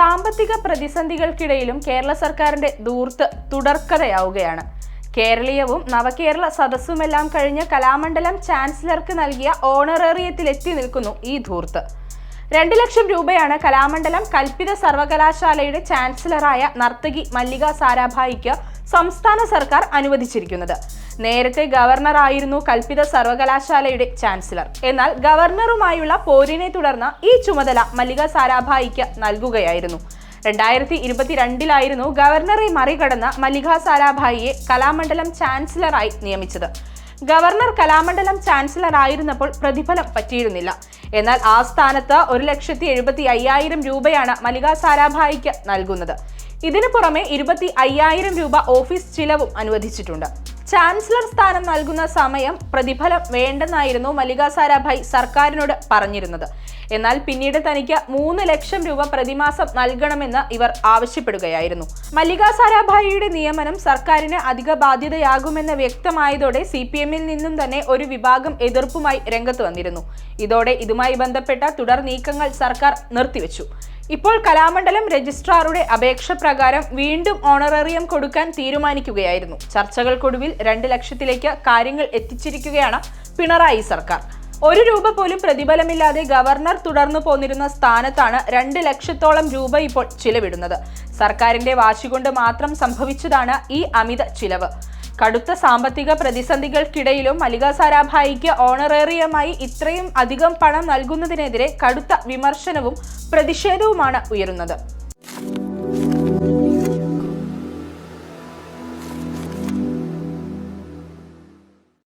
സാമ്പത്തിക പ്രതിസന്ധികൾക്കിടയിലും കേരള സർക്കാരിന്റെ ദൂർത്ത് തുടർക്കഥയാവുകയാണ്. കേരളീയവും നവകേരള സദസ്സുമെല്ലാം കഴിഞ്ഞ് കലാമണ്ഡലം ചാൻസലർക്ക് നൽകിയ ഓണറേറിയത്തിലെത്തി നിൽക്കുന്നു ഈ ധൂർത്ത്. രണ്ട് ലക്ഷം രൂപയാണ് കലാമണ്ഡലം കൽപ്പിത സർവകലാശാലയുടെ ചാൻസലറായ നർത്തകി മല്ലിക സാരാഭായിക്ക് സംസ്ഥാന സർക്കാർ അനുവദിച്ചിരിക്കുന്നത്. നേരത്തെ ഗവർണറായിരുന്നു കൽപ്പിത സർവകലാശാലയുടെ ചാൻസലർ. എന്നാൽ ഗവർണറുമായുള്ള പോരിനെ തുടർന്ന് ഈ ചുമതല മല്ലിക സാരാഭായിക്ക് നൽകുകയായിരുന്നു. രണ്ടായിരത്തി ഇരുപത്തിരണ്ടിലായിരുന്നു ഗവർണറെ മറികടന്ന് മല്ലിക സാരാഭായിയെ കലാമണ്ഡലം ചാൻസലറായി നിയമിച്ചത് ഗവർണർ കലാമണ്ഡലം ചാൻസലർ ആയിരുന്നപ്പോൾ പ്രതിഫലം പറ്റിയിരുന്നില്ല. എന്നാൽ ആ സ്ഥാനത്ത് ഒരു ലക്ഷത്തി എഴുപത്തി അയ്യായിരം രൂപയാണ് മല്ലിക സാരാഭായിക്ക് നൽകുന്നത്. ഇതിനു പുറമെ ഇരുപത്തി അയ്യായിരം രൂപ ഓഫീസ് ചിലവും അനുവദിച്ചിട്ടുണ്ട്. ചാൻസലർ സ്ഥാനം നൽകുന്ന സമയം പ്രതിഫലം വേണ്ടെന്നായിരുന്നു മല്ലിക സാരാഭായ് സർക്കാരിനോട് പറഞ്ഞിരുന്നത്. എന്നാൽ പിന്നീട് തനിക്ക് മൂന്ന് ലക്ഷം രൂപ പ്രതിമാസം നൽകണമെന്ന് ഇവർ ആവശ്യപ്പെടുകയായിരുന്നു. മല്ലിക സാരാഭായിയുടെ നിയമനം സർക്കാരിന് അധിക ബാധ്യതയാകുമെന്ന് വ്യക്തമായതോടെ സി പി എമ്മിൽ നിന്നും തന്നെ ഒരു വിഭാഗം എതിർപ്പുമായി രംഗത്ത് വന്നിരുന്നു. ഇതോടെ ഇതുമായി ബന്ധപ്പെട്ട തുടർ നീക്കങ്ങൾ സർക്കാർ നിർത്തിവെച്ചു. ഇപ്പോൾ കലാമണ്ഡലം രജിസ്ട്രാറുടെ അപേക്ഷ പ്രകാരം വീണ്ടും ഓണറേറിയം കൊടുക്കാൻ തീരുമാനിക്കുകയായിരുന്നു. ചർച്ചകൾക്കൊടുവിൽ രണ്ട് ലക്ഷത്തിലേക്ക് കാര്യങ്ങൾ എത്തിച്ചിരിക്കുകയാണ് പിണറായി സർക്കാർ. ഒരു രൂപ പോലും പ്രതിഫലമില്ലാതെ ഗവർണർ തുടർന്നു പോന്നിരുന്ന സ്ഥാനത്താണ് രണ്ട് ലക്ഷത്തോളം രൂപ ഇപ്പോൾ ചിലവിടുന്നത്. സർക്കാരിന്റെ വാശി കൊണ്ട് മാത്രം സംഭവിച്ചതാണ് ഈ അമിത ചിലവ്. കടുത്ത സാമ്പത്തിക പ്രതിസന്ധികൾക്കിടയിലും മല്ലിക സാരാഭായിക്ക് ഓണറേറിയമായി ഇത്രയും അധികം പണം നൽകുന്നതിനെതിരെ കടുത്ത വിമർശനവും പ്രതിഷേധവുമാണ് ഉയരുന്നത്.